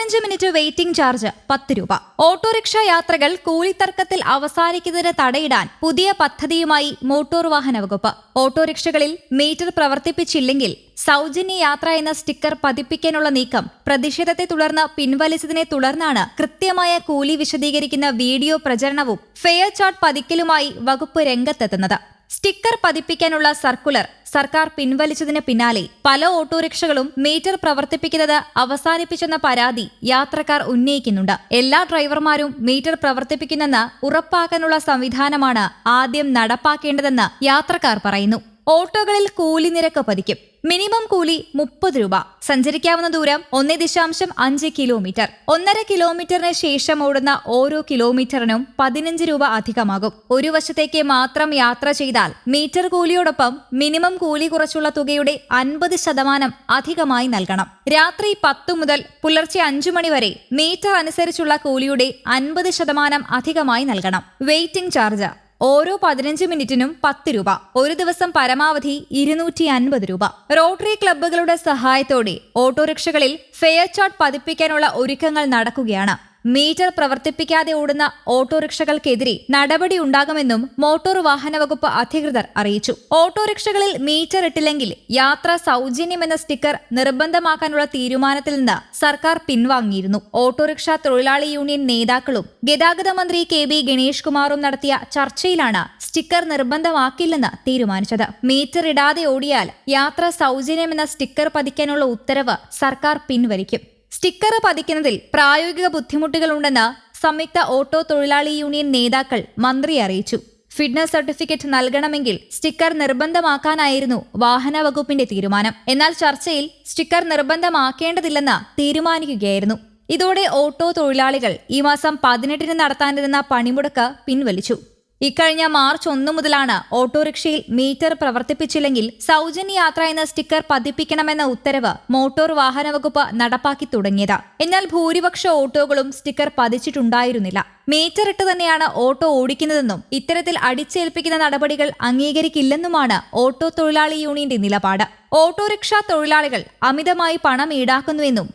പതിനഞ്ച് minute waiting charge പത്ത് രൂപ. ഓട്ടോറിക്ഷ യാത്രകൾ കൂലിത്തർക്കത്തിൽ അവസാനിക്കുന്നതിന് തടയിടാൻ പുതിയ പദ്ധതിയുമായി മോട്ടോർ വാഹന വകുപ്പ്. ഓട്ടോറിക്ഷകളിൽ മീറ്റർ പ്രവർത്തിപ്പിച്ചില്ലെങ്കിൽ സൗജന്യ യാത്ര എന്ന സ്റ്റിക്കർ പതിപ്പിക്കാനുള്ള നീക്കം പ്രതിഷേധത്തെ തുടർന്ന് പിൻവലിച്ചതിനെ തുടർന്നാണ് കൃത്യമായ കൂലി വിശദീകരിക്കുന്ന വീഡിയോ പ്രചരണവും ഫെയർ ചാർട്ട് പതിക്കലുമായി വകുപ്പ് രംഗത്തെത്തുന്നത്. സ്റ്റിക്കർ പതിപ്പിക്കാനുള്ള സർക്കുലർ സർക്കാർ പിൻവലിച്ചതിന് പിന്നാലെ പല ഓട്ടോറിക്ഷകളും മീറ്റർ പ്രവർത്തിപ്പിക്കുന്നത് അവസാനിപ്പിച്ചെന്ന പരാതി യാത്രക്കാർ ഉന്നയിക്കുന്നുണ്ട്. എല്ലാ ഡ്രൈവർമാരും മീറ്റർ പ്രവർത്തിപ്പിക്കുന്നെന്ന് ഉറപ്പാക്കാനുള്ള സംവിധാനമാണ് ആദ്യം നടപ്പാക്കേണ്ടതെന്ന് യാത്രക്കാർ പറയുന്നു. ഓട്ടോകളിൽ കൂലി നിരക്ക് പതിക്കും. മിനിമം കൂലി മുപ്പത് രൂപ. സഞ്ചരിക്കാവുന്ന ദൂരം ഒന്നേ ദശാംശം അഞ്ച് കിലോമീറ്റർ. ഒന്നര കിലോമീറ്ററിന് ശേഷം ഓടുന്ന ഓരോ കിലോമീറ്ററിനും പതിനഞ്ച് രൂപ അധികമാകും. ഒരു വശത്തേക്ക് മാത്രം യാത്ര ചെയ്താൽ മീറ്റർ കൂലിയോടൊപ്പം മിനിമം കൂലി കുറച്ചുള്ള തുകയുടെ അൻപത് ശതമാനം അധികമായി നൽകണം. രാത്രി പത്തു മുതൽ പുലർച്ചെ അഞ്ചു മണി വരെ മീറ്റർ അനുസരിച്ചുള്ള കൂലിയുടെ അൻപത് ശതമാനം അധികമായി നൽകണം. വെയിറ്റിംഗ് ചാർജ് ഓരോ പതിനഞ്ച് മിനിറ്റിനും പത്ത് രൂപ ഒരു ദിവസം പരമാവധി ഇരുന്നൂറ്റി അൻപത് രൂപ. റോട്ടറി ക്ലബ്ബുകളുടെ സഹായത്തോടെ ഓട്ടോറിക്ഷകളിൽ ഫെയർ ചാർട്ട് പതിപ്പിക്കാനുള്ള ഒരുക്കങ്ങൾ നടക്കുകയാണ്. മീറ്റർ പ്രവർത്തിപ്പിക്കാതെ ഓടുന്ന ഓട്ടോറിക്ഷകൾക്കെതിരെ നടപടി ഉണ്ടാകുമെന്നും മോട്ടോർ വാഹന വകുപ്പ് അധികൃതർ അറിയിച്ചു. ഓട്ടോറിക്ഷകളിൽ മീറ്റർ ഇട്ടില്ലെങ്കിൽ യാത്ര സൗജന്യമെന്ന സ്റ്റിക്കർ നിർബന്ധമാക്കാനുള്ള തീരുമാനത്തിൽ നിന്ന് സർക്കാർ പിൻവാങ്ങിയിരുന്നു. ഓട്ടോറിക്ഷ തൊഴിലാളി യൂണിയൻ നേതാക്കളും ഗതാഗത മന്ത്രി കെ ബി ഗണേഷ് കുമാറും നടത്തിയ ചർച്ചയിലാണ് സ്റ്റിക്കർ നിർബന്ധമാക്കില്ലെന്ന് തീരുമാനിച്ചത്. മീറ്റർ ഇടാതെ ഓടിയാൽ യാത്ര സൗജന്യമെന്ന സ്റ്റിക്കർ പതിക്കാനുള്ള ഉത്തരവ് സർക്കാർ പിൻവലിക്കും. സ്റ്റിക്കർ പതിക്കുന്നതിൽ പ്രായോഗിക ബുദ്ധിമുട്ടുകളുണ്ടെന്ന് സംയുക്ത ഓട്ടോ തൊഴിലാളി യൂണിയൻ നേതാക്കൾ മന്ത്രി അറിയിച്ചു. ഫിറ്റ്നസ് സർട്ടിഫിക്കറ്റ് നൽകണമെങ്കിൽ സ്റ്റിക്കർ നിർബന്ധമാക്കാനായിരുന്നു വാഹന വകുപ്പിന്റെ തീരുമാനം. എന്നാൽ ചർച്ചയിൽ സ്റ്റിക്കർ നിർബന്ധമാക്കേണ്ടതില്ലെന്ന് തീരുമാനിക്കുകയായിരുന്നു. ഇതോടെ ഓട്ടോ തൊഴിലാളികൾ ഈ മാസം പതിനെട്ടിന് നടത്താനിരുന്ന പണിമുടക്ക് പിൻവലിച്ചു. ഇക്കഴിഞ്ഞ മാർച്ച് ഒന്ന് മുതലാണ് ഓട്ടോറിക്ഷയിൽ മീറ്റർ പ്രവർത്തിപ്പിച്ചില്ലെങ്കിൽ സൗജന്യ യാത്ര എന്ന സ്റ്റിക്കർ പതിപ്പിക്കണമെന്ന ഉത്തരവ് മോട്ടോർ വാഹന വകുപ്പ് നടപ്പാക്കി തുടങ്ങിയത്. എന്നാൽ ഭൂരിപക്ഷ ഓട്ടോകളും സ്റ്റിക്കർ പതിച്ചിട്ടുണ്ടായിരുന്നില്ല. മീറ്റർ ഇട്ട് തന്നെയാണ് ഓട്ടോ ഓടിക്കുന്നതെന്നും ഇത്തരത്തിൽ അടിച്ചേൽപ്പിക്കുന്ന നടപടികൾ അംഗീകരിക്കില്ലെന്നുമാണ് ഓട്ടോ തൊഴിലാളി യൂണിയന്റെ നിലപാട്. ഓട്ടോറിക്ഷ തൊഴിലാളികൾ അമിതമായി പണം ഈടാക്കുന്നുവെന്നും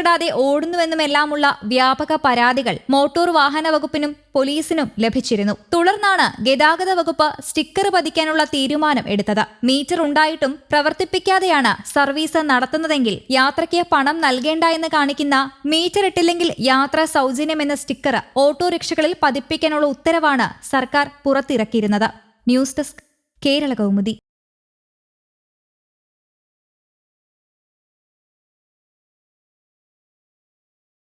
ഇടാതെ ഓടുന്നുവെന്നുമെല്ലാമുള്ള വ്യാപക പരാതികൾ മോട്ടോർ വാഹന വകുപ്പിനും പോലീസിനും ലഭിച്ചിരുന്നു. തുടർന്നാണ് ഗതാഗത വകുപ്പ് സ്റ്റിക്കർ പതിക്കാനുള്ള തീരുമാനം എടുത്തത്. മീറ്റർ ഉണ്ടായിട്ടും പ്രവർത്തിപ്പിക്കാതെയാണ് സർവീസ് നടത്തുന്നതെങ്കിൽ യാത്രയ്ക്ക് പണം നൽകേണ്ട എന്ന് കാണിക്കുന്ന മീറ്റർ ഇട്ടില്ലെങ്കിൽ യാത്ര സൗജന്യമെന്ന സ്റ്റിക്കർ ഓട്ടോറിക്ഷകളിൽ പതിപ്പിക്കാനുള്ള ഉത്തരവാണ് സർക്കാർ പുറത്തിറക്കിയിരുന്നത്. News desk Kerala Kaumudi.